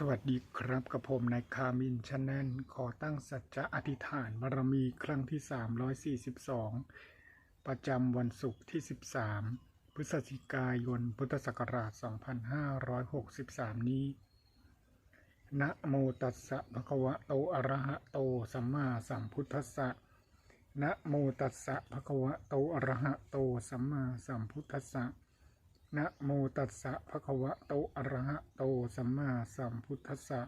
สวัสดีครับกับผมนายคามินชาแนลขอตั้งสัจจะอธิษฐานบารมีครั้งที่ 342 ประจำวันศุกร์ที่ 13 พฤศจิกายน พุทธศักราช 2563 นี้ นะโมตัสสะภะคะวะโตอะระหะโต สัมมาสัมพุทธัสสะ นะโมตัสสะภะคะวะโตอะระหะโต สัมมาสัมพุทธัสสะ นะโมตัสสะภะคะวะโตอะระหะโตสัมมาสัมพุทธัสสะ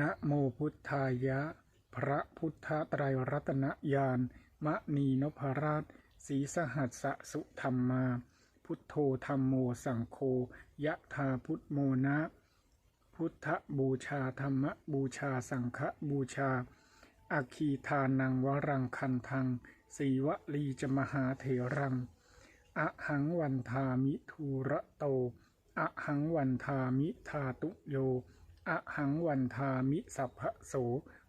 นะโมพุทธายะ พระพุทธไตรรัตนญาณมณีนพราชสีสหัสสะสุธรรมา พุทโธธรรมโมสังโฆยะธาพุทโมนะ พุทธบูชาธรรมบูชาสังฆบูชาอาคีทานังวรังคันทังสีวลีจมหาเถรัง อะหังวันทามิทูระโต อะหังวันทามิทาตุโย อะหังวันทามิสัพพะโส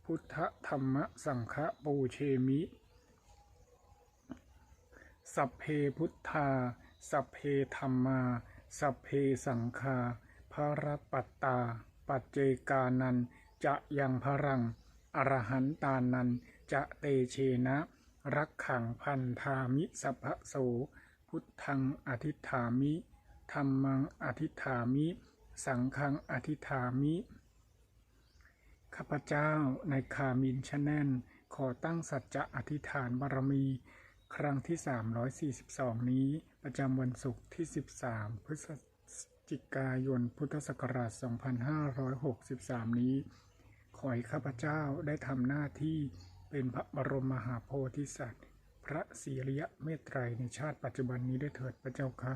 พุทธธรรมสังฆปูเชมิ สัพเพพุทธา สัพเพธรรมา สัพเพสังฆาภารปัตตา ปัจเจกานัน จะยังพรัง อรหันตานัน จะเตเชนะ รักขังพันธามิสัพพะโส พุทธังอธิษฐามิธรรมังอธิษฐามิ สังฆังอธิษฐามิ ข้าพเจ้าในคามินชาแนลขอตั้งสัจจะอธิษฐานบารมี ครั้งที่ 342 นี้ประจำวันศุกร์ที่ 13 พฤศจิกายนพุทธศักราช 2563 นี้ ขอให้ข้าพเจ้าได้ทำหน้าที่เป็นพระบรมมหาโพธิสัตว์ พระศรีริยะเมตไตรในชาติปัจจุบันนี้ได้วยเถิดพระเจ้าค่ะ